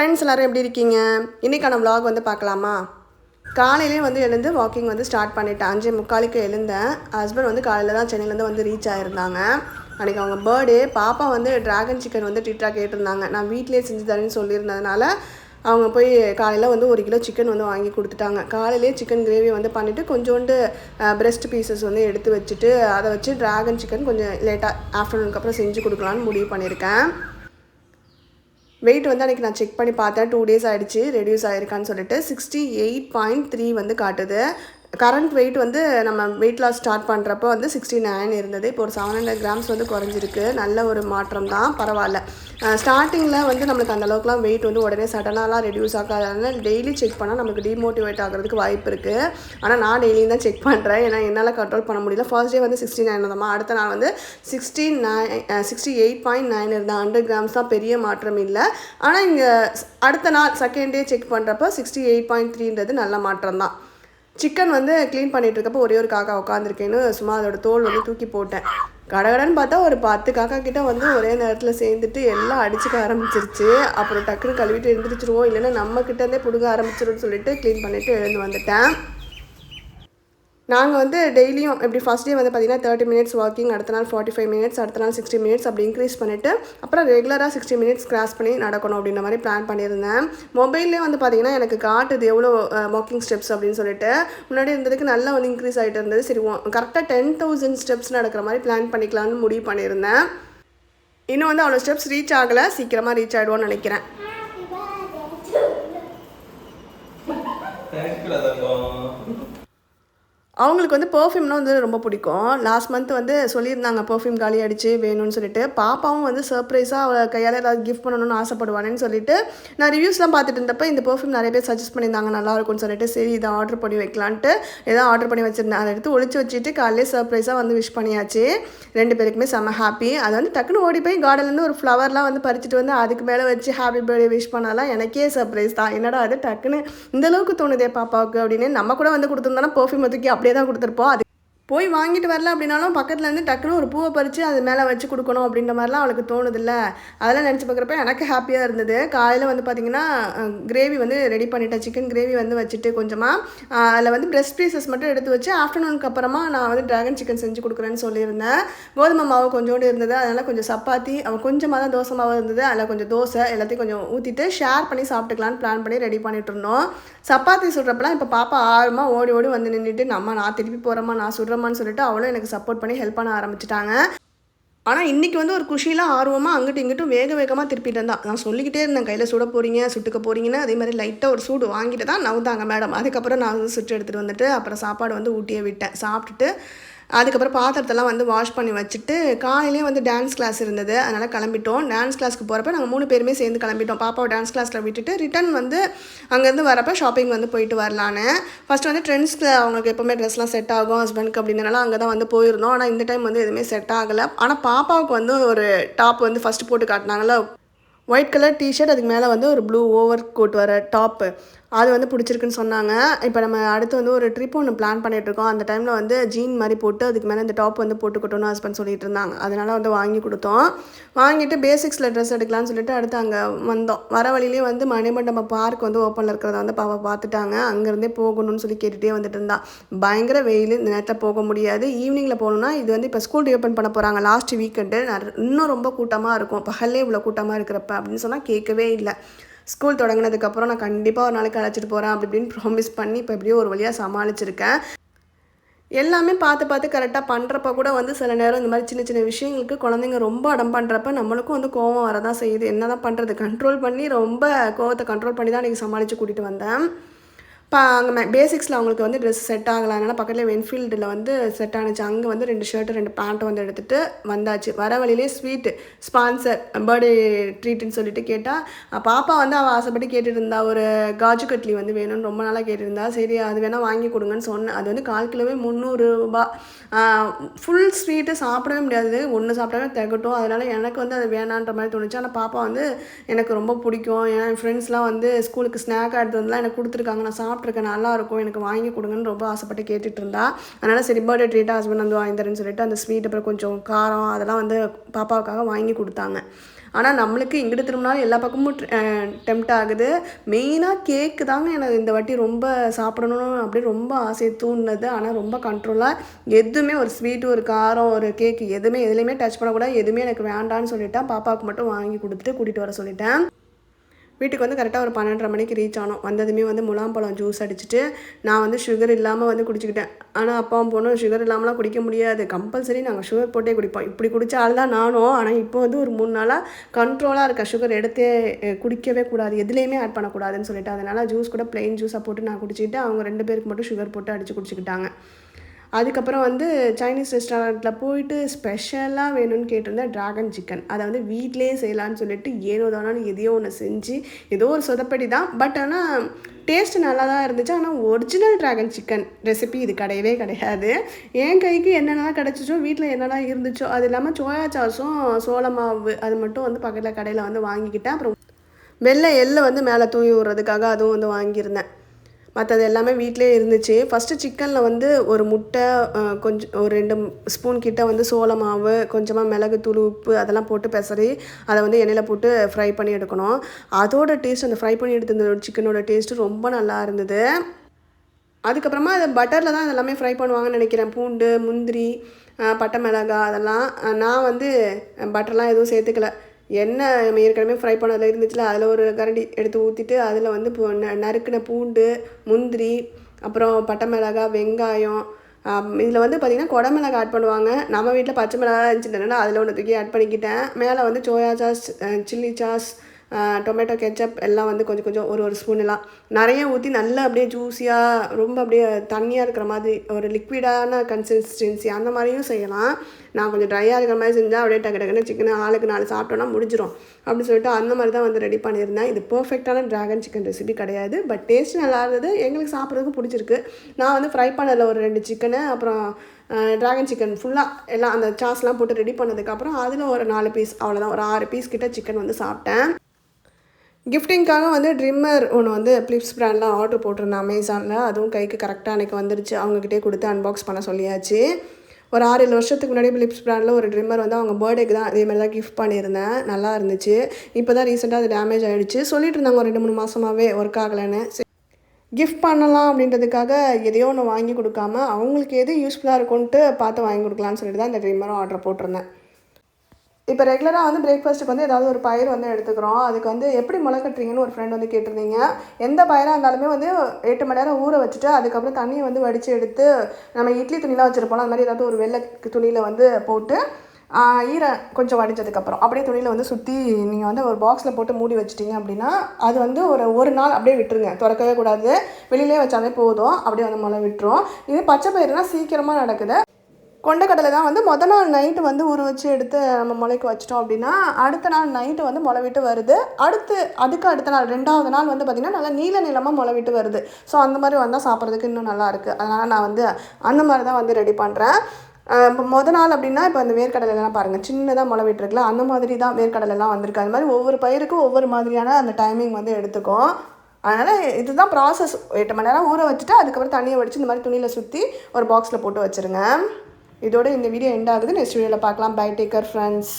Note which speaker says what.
Speaker 1: Friends எல்லோரும் எப்படி இருக்கீங்க? இன்றைக்கான vlog வந்து பார்க்கலாமா? காலையிலே வந்து எழுந்து வாக்கிங் வந்து ஸ்டார்ட் பண்ணிட்டேன். அஞ்சே முக்காலுக்கு எழுந்தேன். ஹஸ்பண்ட் வந்து காலையில் தான் சென்னையிலேருந்து வந்து ரீச் ஆகிருந்தாங்க அன்றைக்கி அவங்க பர்த்டே பாப்பா வந்து டிராகன் சிக்கன் வந்து ட்ரீட்டாக கேட்டிருந்தாங்க. நான் வீட்டிலே செஞ்சு தரேன்னு சொல்லியிருந்ததுனால அவங்க போய் காலையில் வந்து ஒரு கிலோ சிக்கன் வந்து வாங்கி கொடுத்துட்டாங்க. காலையிலே சிக்கன் கிரேவி வந்து பண்ணிவிட்டு கொஞ்சோண்டு பிரெஸ்ட் பீசஸ் வந்து எடுத்து வச்சுட்டு அதை வச்சு டிராகன் சிக்கன் கொஞ்சம் லேட்டாக ஆஃப்டர்நூனுக்கு அப்புறம் செஞ்சு கொடுக்கலான்னு முடிவு பண்ணியிருக்கேன். வெயிட் வந்து அன்றைக்கி நான் செக் பண்ணி பார்த்தேன். டூ டேஸ் ஆகிடுச்சு ரெடியூஸ் ஆகிருக்கான்னு சொல்லிட்டு சிக்ஸ்டி எயிட் பாயிண்ட் த்ரீ வந்து காட்டுது. கரண்ட் வெயிட் வந்து நம்ம வெயிட் லாஸ் ஸ்டார்ட் பண்ணுறப்போ வந்து சிக்ஸ்டி நைன் இருந்தது. இப்போ ஒரு செவன் ஹண்ட்ரட் கிராம்ஸ் வந்து குறைஞ்சிருக்கு. நல்ல ஒரு மாற்றம் தான். பரவாயில்ல. ஸ்டார்டிங்கில் வந்து நம்மளுக்கு அந்த அளவுக்குலாம் வெயிட் வந்து உடனே சடனாலாம் ரெடியூஸ் ஆகாதனால டெய்லி செக் பண்ணால் நமக்கு டிமோட்டிவேட் ஆகிறதுக்கு வாய்ப்பு இருக்குது ஆனால் நான் டெய்லியும் தான் செக் பண்ணுறேன் ஏன்னா என்னால் கண்ட்ரோல் பண்ண முடியல. ஃபர்ஸ்ட் டே வந்து சிக்ஸ்டி நைன் தான் அடுத்த நாள் வந்து sixty nine sixty eight point nine இருந்தால் ஹண்ட்ரட் கிராம்ஸ் தான் பெரிய மாற்றம் இல்லை. ஆனால் இங்கே அடுத்த நாள் செகண்ட் டே செக் பண்ணுறப்போ சிக்ஸ்டி எயிட் பாயிண்ட் த்ரீன்றது நல்ல மாற்றம் தான். சிக்கன் வந்து க்ளீன் பண்ணிட்டு இருக்கப்போ ஒரே ஒரு காக்கா உட்காந்துருக்கேன்னு சும்மா அதோட தோல் வந்து தூக்கி போட்டேன். கடகடன்னு பார்த்தா ஒரு பத்து காக்கா கிட்ட வந்து ஒரே நேரத்தில் சேர்ந்துட்டு எல்லாம் அடிச்சுக்க ஆரம்பிச்சிருச்சு. அப்புறம் டக்குன்னு கழுவிட்டு எழுந்திரிச்சிருவோம். இல்லைன்னா நம்ம கிட்டேருந்தே பிடுங்க ஆரம்பிச்சிரும்னு சொல்லிட்டு க்ளீன் பண்ணிவிட்டு எழுந்து வந்துட்டேன். நாங்கள் வந்து டெய்லியும் இப்படி ஃபஸ்ட் டே வந்து பார்த்திங்கன்னா தேர்ட்டி மினிட்ஸ் வாக்கிங் அடுத்த நாள் ஃபார்ட்டி ஃபைவ் மினிட்ஸ் அடுத்த நாள் சிக்ஸ்டி மினிட்ஸ் அப்படி இன்க்ரீஸ் பண்ணிவிட்டு அப்புறம் ரெகுலராக சிக்ஸ்டி மினிட்ஸ் கிராஸ் பண்ணி நடக்கணும் அப்படின்ற மாதிரி பிளான் பண்ணியிருந்தேன். மொபைல்லே வந்து பார்த்திங்கன்னா எனக்கு காட்டுது எவ்வளோ வாக்கிங் ஸ்டெப்ஸ் அப்படின்னு சொல்லிட்டு. முன்னாடி இருந்ததுக்கு நல்லா வந்து இன்க்ரீஸ் ஆகிட்டு இருந்தது. சரி கரெக்டாக டென் தௌசண்ட் ஸ்டெப்ஸ் நடக்கிற மாதிரி பிளான் பண்ணிக்கலாம்னு முடிவு பண்ணியிருந்தேன். இன்னும் வந்து அவ்வளோ ஸ்டெப்ஸ் ரீச் ஆகலை. சீக்கிரமாக ரீச் ஆகிடுவோன்னு நினைக்கிறேன். அவங்களுக்கு வந்து பர்ஃப்யூம்னா வந்து ரொம்ப பிடிக்கும். லாஸ்ட் மந்த் வந்து சொல்லியிருந்தாங்க பர்ஃப்யூம் காலி அடிச்சு வேணும்னு சொல்லிட்டு. பாப்பாவும் வந்து சர்ப்ரைஸாக அவள் கையால் ஏதாவது கிஃப்ட் பண்ணணும்னு ஆசைப்படுவானேன்னு சொல்லிட்டு நான் ரிவ்யூஸ்லாம் பார்த்துட்டு இருந்தப்போ இந்த பர்ஃப்யூம் நிறைய பேர் சஜஸ்ட் பண்ணியிருந்தாங்க நல்லா இருக்கும்னு சொல்லிட்டு. சரி இதை ஆர்டர் பண்ணி வைக்கலான்ட்டு ஏதோ ஆர்டர் பண்ணி வச்சிருந்தேன். அதை எடுத்து ஒழிச்சு வச்சுட்டு காலையிலே சர்ப்ரைஸாக வந்து விஷ் பண்ணியாச்சு. ரெண்டு பேருக்குமே செம்ம ஹாப்பி அது வந்து டக்குன்னு ஓடி போய் கார்டன்லேருந்து ஒரு ஃப்ளவர்லாம் வந்து பறிச்சுட்டு வந்து அதுக்கு மேலே வச்சு ஹாப்பி பர்த்டே விஷ் பண்ணாலாம் எனக்கே சர்ப்ரைஸ் தான். என்னடா அது டக்குன்னு இந்தளவுக்கு தோணுதே பாப்பாவுக்கு அப்படின்னு நம்ம கூட வந்து கொடுத்துருந்தோன்னா பர்ஃப்யூம் தூக்கி அப்படியே அப்படியே தான் கொடுத்துருப்போம். அது போய் வாங்கிட்டு வரல அப்படின்னாலும் பக்கத்துலேருந்து டக்குன்னு ஒரு பூவை பறித்து அது மேலே வச்சு கொடுக்கணும் அப்படின்ற மாதிரிலாம் அவளுக்கு தோணுதில்ல. அதெல்லாம் நினச்சி பார்க்குறப்ப எனக்கு ஹாப்பியாக இருந்தது. காலையில் வந்து பார்த்திங்கன்னா கிரேவி வந்து ரெடி பண்ணிட்டேன். சிக்கன் கிரேவி வந்து வச்சுட்டு கொஞ்சமாக அதில் வந்து பிரெஸ்ட் பீசஸ் மட்டும் எடுத்து வச்சு ஆஃப்டர்நூனுக்கு அப்புறமா நான் வந்து ட்ராகன் சிக்கன் செஞ்சு கொடுக்குறேன்னு சொல்லியிருந்தேன். கோதுமை மாவு கொஞ்சோண்டு இருந்தது. அதனால் கொஞ்சம் சப்பாத்தி அவள் கொஞ்சமாக தான் தோசை மாவு இருந்தது. அதில் கொஞ்சம் தோசை எல்லாத்தையும் கொஞ்சம் ஊற்றிட்டு ஷேர் பண்ணி சாப்பிட்டுக்கலான்னு பிளான் பண்ணி ரெடி பண்ணிட்டு இருந்தோம். சப்பாத்தி சுடுறப்பலாம் இப்போ பாப்பா ஆர்வமாக ஓடி ஓடி வந்து நின்றுட்டு நம்ம நான் திருப்பி போகிறோமா நான் போகிறோமான்னு சொல்லிட்டு அவளும் எனக்கு சப்போர்ட் பண்ணி ஹெல்ப் பண்ண ஆரம்பிச்சிட்டாங்க. ஆனால் இன்றைக்கி வந்து ஒரு குஷியில் ஆர்வமாக அங்கிட்டும் இங்கிட்டும் வேக வேகமாக திருப்பிட்டு இருந்தான் நான் சொல்லிக்கிட்டே இருந்தேன் கையில் சுட போகிறீங்க சுட்டுக்க போகிறீங்கன்னு அதே மாதிரி லைட்டாக ஒரு சூடு வாங்கிட்டு தான் நவுந்தாங்க மேடம் அதுக்கப்புறம் நான் வந்து சுட்டு எடுத்துகிட்டு வந்துட்டு அப்புறம் சாப்பாடு வந்து ஊட்டியே விட்டேன். சாப்பிட்டுட்டு அதுக்கப்புறம் பாத்திரத்தெல்லாம் வந்து வாஷ் பண்ணி வச்சுட்டு காலையிலே வந்து டான்ஸ் கிளாஸ் இருந்தது. அதனால் கிளம்பிட்டோம். டான்ஸ் கிளாஸ்க்கு போகிறப்ப நாங்கள் மூணு பேருமே சேர்ந்து கிளம்பிட்டோம். பாப்பாவை டான்ஸ் கிளாஸில் விட்டுட்டு ரிட்டன் வந்து அங்கேருந்து வரப்போ ஷாப்பிங் வந்து போயிட்டு வரலான்னு. ஃபஸ்ட்டு வந்து ட்ரெண்ட்ஸில் அவங்களுக்கு எப்போவுமே ட்ரெஸ்லாம் செட் ஆகும் ஹஸ்பண்ட்க்கு அப்படின்றனால அங்கே தான் வந்து போயிருந்தோம். ஆனால் இந்த டைம் வந்து எதுவுமே செட் ஆகலை. ஆனால் பாப்பாவுக்கு வந்து ஒரு டாப் வந்து ஃபஸ்ட்டு போட்டு காட்டினாங்களா ஒயிட் கலர் டிஷர்ட் அதுக்கு மேலே வந்து ஒரு ப்ளூ ஓவர் கோட் வர டாப்பு அது வந்து பிடிச்சிருக்குன்னு சொன்னாங்க. இப்போ நம்ம அடுத்து வந்து ஒரு ட்ரிப் ஒன்று பிளான் பண்ணிகிட்ருக்கோம் அந்த டைமில் வந்து ஜீன் மாதிரி போட்டு அதுக்கு மேலே இந்த டாப் வந்து போட்டுக்கிட்டோன்னு ஹஸ்பண்ட் சொல்லிட்டு இருந்தாங்க. அதனால் வந்து வாங்கி கொடுத்தோம். வாங்கிட்டு பேசிக்ஸில் ட்ரெஸ் எடுக்கலாம்னு சொல்லிட்டு அடுத்து அங்கே வந்தோம். வர வழியிலே வந்து மணிமண்டபம் பார்க் வந்து ஓப்பனில் இருக்கிறத வந்து பாப்பா பார்த்துட்டாங்க. அங்கேருந்தே போகணும்னு சொல்லி கேட்டுகிட்டே வந்துட்டு இருந்தா. பயங்கர வெயில் இந்த நேரத்தில் போக முடியாது. ஈவினிங்கில் போகணுன்னா இது வந்து இப்போ ஸ்கூல் ரீஓப்பன் பண்ண போகிறாங்க லாஸ்ட் வீக்கெண்டு இன்னும் ரொம்ப கூட்டமாக இருக்கும். பகல்லே இவ்வளோ கூட்டமாக இருக்கிறப்ப. அப்படின்னு சொன்னால் கேட்கவே இல்லை. ஸ்கூல் தொடங்கினதுக்கப்புறம் நான் கண்டிப்பாக ஒரு நாளைக்கு அழைச்சிட்டு போகிறேன் அப்படி இப்படின்னு ப்ராமிஸ் பண்ணி இப்போ எப்படியோ ஒரு வழியாக சமாளிச்சிருக்கேன். எல்லாமே பார்த்து பார்த்து கரெக்டாக பண்ணுறப்ப கூட வந்து சில நேரம் இந்த மாதிரி சின்ன சின்ன விஷயங்களுக்கு குழந்தைங்க ரொம்ப அடம் பண்ணுறப்ப நம்மளுக்கும் வந்து கோவம் வரதான் செய்யுது. என்ன தான் பண்ணுறது கண்ட்ரோல் பண்ணி ரொம்ப கோவத்தை கண்ட்ரோல் பண்ணி தான் இன்றைக்கி சமாளித்து கூட்டிகிட்டு வந்தேன். இப்போ அங்கே பேசிக்ஸில் அவங்களுக்கு வந்து ட்ரெஸ் செட் ஆகலை. அதனால் பக்கத்தில் வென்ஃபீல்டில் வந்து செட் ஆனிச்சு. அங்கே வந்து ரெண்டு ஷர்ட்டு ரெண்டு பேண்ட்டும் வந்து எடுத்துகிட்டு வந்தாச்சு. வர வழியிலே ஸ்வீட்டு ஸ்பான்சர் பர்த்டே ட்ரீட்டுன்னு சொல்லிட்டு கேட்டால் பாப்பா வந்து அவள் ஆசைப்பட்டு கேட்டுட்டு இருந்தா ஒரு காஜு கட்லி வந்து வேணும்னு ரொம்ப நாளாக கேட்டிருந்தா சரி அது வேணால் வாங்கி கொடுங்கன்னு சொன்னேன் அது வந்து கால் கிலோவே முந்நூறுரூபா ஃபுல் ஸ்வீட்டு சாப்பிடவே முடியாது. ஒன்று சாப்பிட்டாவே திகட்டும். அதனால் எனக்கு வந்து அது வேணான்ற மாதிரி தோணுச்சு. ஆனால் பாப்பா வந்து எனக்கு ரொம்ப பிடிக்கும். ஏன்னா என் ஃப்ரெண்ட்ஸ்லாம் வந்து ஸ்கூலுக்கு ஸ்நாக் எடுத்து வந்துலாம் எனக்கு கொடுத்துருக்காங்க. நான் சாப்பிட்ருக்கேன் நல்லா இருக்கும் எனக்கு வாங்கி கொடுங்கன்னு ரொம்ப ஆசைப்பட்டு கேட்டுட்டு இருந்தா அதனால் சரி பர்த்டே ட்ரீட்டாக ஹஸ்பண்ட் வந்து வாங்கி தரேன்னு சொல்லிட்டு அந்த ஸ்வீட் அப்புறம் கொஞ்சம் காரம் அதெல்லாம் வந்து பாப்பாவுக்காக வாங்கி கொடுத்தாங்க. ஆனால் நம்மளுக்கு இங்கிட்டு திரும்பினாலும் எல்லா பக்கமும் டெம்ட் ஆகுது. மெயினாக கேக்கு தாங்க எனக்கு இந்த வாட்டி ரொம்ப சாப்பிடணும் அப்படி ரொம்ப ஆசையை தூண்டினது. ஆனால் ரொம்ப கண்ட்ரோலாக எதுவுமே ஒரு ஸ்வீட்டு ஒரு காரம் ஒரு கேக்கு எதுவுமே எதுலேயுமே டச் பண்ணக்கூடாது. எதுவுமே எனக்கு வேண்டான்னு சொல்லிட்டேன் பாப்பாவுக்கு மட்டும் வாங்கி கொடுத்துட்டு கூட்டிகிட்டு வர சொல்லிட்டேன். வீட்டுக்கு வந்து கரெக்டாக ஒரு பன்னெண்டரை மணிக்கு ரீச் ஆனோம். வந்ததுமே வந்து முலாம்பழம் ஜூஸ் அடிச்சுட்டு நான் வந்து சுகர் இல்லாமல் வந்து குடிச்சிக்கிட்டேன். ஆனால் அப்பாவும் பொண்ணும் சுகர் இல்லாமலாம் குடிக்க முடியாது. கம்பல்சரி நாங்கள் சுகர் போட்டே குடிப்போம். இப்படி குடிச்ச ஆள் தான் நானும். ஆனால் இப்போ வந்து ஒரு மூணு நாளாக கண்ட்ரோலாக இருக்க சுகர் எடுத்தே குடிக்கவே கூடாது. எதுலேயுமே ஆட் பண்ணக்கூடாதுன்னு சொல்லிட்டு அதனால் ஜூஸ் கூட plain ஜூஸாக போட்டு நான் குடிச்சிக்கிட்டு அவங்க ரெண்டு பேருக்கு மட்டும் சுகர் போட்டு அடித்து குடிச்சிக்கிட்டாங்க. அதுக்கப்புறம் வந்து சைனீஸ் ரெஸ்டாரண்ட்டில் போயிட்டு ஸ்பெஷலாக வேணும்னு கேட்டிருந்தேன் ட்ராகன் சிக்கன் அதை வந்து வீட்டிலே செய்யலான்னு சொல்லிட்டு ஏனோ தானோன்னு எதையோ ஒன்று செஞ்சு ஏதோ ஒரு சொதப்படி தான். பட் ஆனால் டேஸ்ட் நல்லா தான் இருந்துச்சு. ஆனால் ஒரிஜினல் ட்ராகன் சிக்கன் ரெசிபி இது கிடையவே கிடையாது. என் கைக்கு என்னென்னலாம் கிடச்சிச்சோ வீட்டில் என்னெல்லாம் இருந்துச்சோ அது இல்லாமல் சோயா சாஸும் சோள மாவு அது மட்டும் வந்து பக்கத்தில் கடையில் வந்து வாங்கிக்கிட்டேன். அப்புறம் வெள்ளை எள்ளை வந்து மேலே தூவி விடுறதுக்காக அதுவும் வந்து வாங்கியிருந்தேன். மற்றது எல்லாமே வீட்டிலே இருந்துச்சு. ஃபஸ்ட்டு சிக்கனில் வந்து ஒரு முட்டை கொஞ்சம் ஒரு ரெண்டு ஸ்பூன் கிட்ட வந்து சோள மாவு கொஞ்சமாக மிளகு தூள் உப்பு அதெல்லாம் போட்டு பெசரி அதை வந்து எண்ணெயில் போட்டு ஃப்ரை பண்ணி எடுக்கணும். அதோட டேஸ்ட் அந்த ஃப்ரை பண்ணி எடுத்த சிக்கனோட டேஸ்ட்டு ரொம்ப நல்லா இருந்தது. அதுக்கப்புறமா அதை பட்டரில் தான் எல்லாமே ஃப்ரை பண்ணுவாங்கன்னு நினைக்கிறேன். பூண்டு முந்திரி பட்டை மிளகா அதெல்லாம். நான் வந்து பட்டர்லாம் எதுவும் சேர்த்துக்கல. எண்ணெய் நம்ம ஏற்கனவே ஃப்ரை பண்ணதில் இருந்துச்சுல அதில் ஒரு கரண்டி எடுத்து ஊற்றிட்டு அதில் வந்து பூ ந- நறுக்கின பூண்டு முந்திரி அப்புறம் பட்டை மிளகாய் வெங்காயம் இதில் வந்து பார்த்திங்கன்னா குடமிளகா ஆட் பண்ணுவாங்க. நம்ம வீட்டில் பச்சை மிளகா இருந்துச்சுன்னா அதில் ஒன்று தூக்கி ஆட் பண்ணிக்கிட்டேன். மேலே வந்து soya sauce chilli sauce tomato ketchup எல்லாம் வந்து கொஞ்சம் கொஞ்சம் ஒரு ஒரு ஸ்பூன் எல்லாம் நிறைய ஊற்றி நல்லா அப்படியே ஜூஸியாக ரொம்ப அப்படியே தண்ணியாக இருக்கிற மாதிரி ஒரு லிக்விடான கன்சிஸ்டன்சி அந்த மாதிரியும் செய்யலாம். நான் கொஞ்சம் ட்ரையாக இருக்கிற மாதிரி செஞ்சால் அப்படியே டக்கு டக்குன்னு சிக்கன் ஆளுக்கு நாலு சாப்பிட்டோன்னா முடிஞ்சிடும் அப்படின்னு சொல்லிட்டு அந்த மாதிரி தான் வந்து ரெடி பண்ணியிருந்தேன். இது பர்ஃபெக்டான ட்ராகன் சிக்கன் ரெசிபி கிடையாது. பட் டேஸ்ட் நல்லா இருந்தது. எங்களுக்கு சாப்பிட்றதுக்கு பிடிச்சிருக்கு. நான் வந்து ஃப்ரை பண்ணதில் ஒரு ரெண்டு சிக்கனு அப்புறம் ட்ராகன் சிக்கன் ஃபுல்லாக எல்லாம் அந்த சாஸ்லாம் போட்டு ரெடி பண்ணதுக்கப்புறம் அதில் ஒரு நாலு பீஸ் அவ்வளோதான் ஒரு ஆறு பீஸ் கிட்ட சிக்கன் வந்து சாப்பிட்டேன். கிஃப்டிங்காக வந்து ட்ரிம்மர் ஒன்று வந்து பிளிப்ஸ் ப்ராண்ட்லாம் ஆர்டர் போட்டிருந்தேன் அமேசானில் அதுவும் கைக்கு கரெக்டாக அன்றைக்கி வந்துருச்சு. அவங்கக்கிட்டே கொடுத்து அன்பாக்ஸ் பண்ண சொல்லியாச்சு. ஒரு ஆறு ஏழு வருஷத்துக்கு முன்னாடி லிப்ஸ் பிராண்டில் ஒரு ட்ரிம்மர் வந்து அவங்க பர்த்டேக்கு தான் அதே மாதிரி தான் கிஃப்ட் பண்ணியிருந்தேன். நல்லா இருந்துச்சு. இப்போ தான் ரீசெண்டாக அது டேமேஜ் ஆகிடுச்சு சொல்லிட்டு இருந்தாங்க ஒரு ரெண்டு மூணு மாதமாகவே ஒர்க் ஆகலைன்னு. கிஃப்ட் பண்ணலாம் அப்படின்றதுக்காக எதையோ ஒன்று வாங்கி கொடுக்காம அவங்களுக்கு எது யூஸ்ஃபுல்லாக இருக்கும்ன்ட்டு பார்த்து வாங்கி கொடுக்கலான்னு சொல்லிட்டு தான் இந்த ட்ரிம்மரும் ஆர்டர் போட்டிருந்தேன். இப்போ ரெகுலராக வந்து பிரேக்ஃபாஸ்ட்டுக்கு வந்து ஏதாவது ஒரு பயிர் வந்து எடுத்துக்கிறோம். அதுக்கு வந்து எப்படி முளை கட்டுறீங்கன்னு ஒரு ஃப்ரெண்ட் வந்து கேட்டிருந்தீங்க. எந்த பயிராக இருந்தாலுமே வந்து எட்டு மணி நேரம் ஊற வச்சுட்டு அதுக்கப்புறம் தண்ணியை வந்து வடித்து எடுத்து நம்ம இட்லி துணிலாம் வச்சுருப்போம் அது மாதிரி ஏதாவது ஒரு வெள்ளை துணியில் வந்து போட்டு ஈர கொஞ்சம் வடிஞ்சதுக்கப்புறம் அப்படியே துணியில் வந்து சுற்றி நீங்கள் வந்து ஒரு பாக்ஸில் போட்டு மூடி வச்சிட்டிங்க அப்படின்னா அது வந்து ஒரு ஒரு நாள் அப்படியே விட்டுருங்க. திறக்கவே கூடாது. வெளியிலே வச்சாலே போதும். அப்படியே வந்து முளை விட்டுரும். இது பச்சை பயிர்னால் சீக்கிரமாக நடக்குது. கொண்டக்கடலை தான் வந்து முத நாள் நைட்டு வந்து ஊற வச்சு எடுத்து நம்ம முளைக்க வச்சிட்டோம் அப்படின்னா அடுத்த நாள் நைட்டு வந்து முளை விட்டு வருது. அடுத்து அதுக்கு அடுத்த நாள் ரெண்டாவது நாள் வந்து பார்த்திங்கன்னா நல்லா நீல நிலமாக முளை விட்டு வருது. ஸோ அந்த மாதிரி வந்தால் சாப்பிட்றதுக்கு இன்னும் நல்லாயிருக்கு அதனால் நான் வந்து அந்த மாதிரி தான் வந்து ரெடி பண்ணுறேன் இப்போ முத நாள் அப்படின்னா இப்போ அந்த வேர்க்கடலைலாம் பாருங்கள் சின்னதாக முளை விட்டுருக்குல்ல அந்த மாதிரி தான் வேர்க்கடலைலாம் வந்திருக்கு. அது மாதிரி ஒவ்வொரு பயிருக்கும் ஒவ்வொரு மாதிரியான அந்த டைமிங் வந்து எடுத்துக்கும். அதனால் இதுதான் ப்ராசஸ் எட்டு மணி நேரம் ஊற வச்சுட்டு அதுக்கப்புறம் தண்ணியை வடித்து இந்த மாதிரி துணியில் சுற்றி ஒரு பாக்ஸில் போட்டு வச்சுருங்க. இதோட இந்த வீடியோ எண்ட் ஆகுது. நெக்ஸ்ட் வீடியோவில் பார்க்கலாம். By taker friends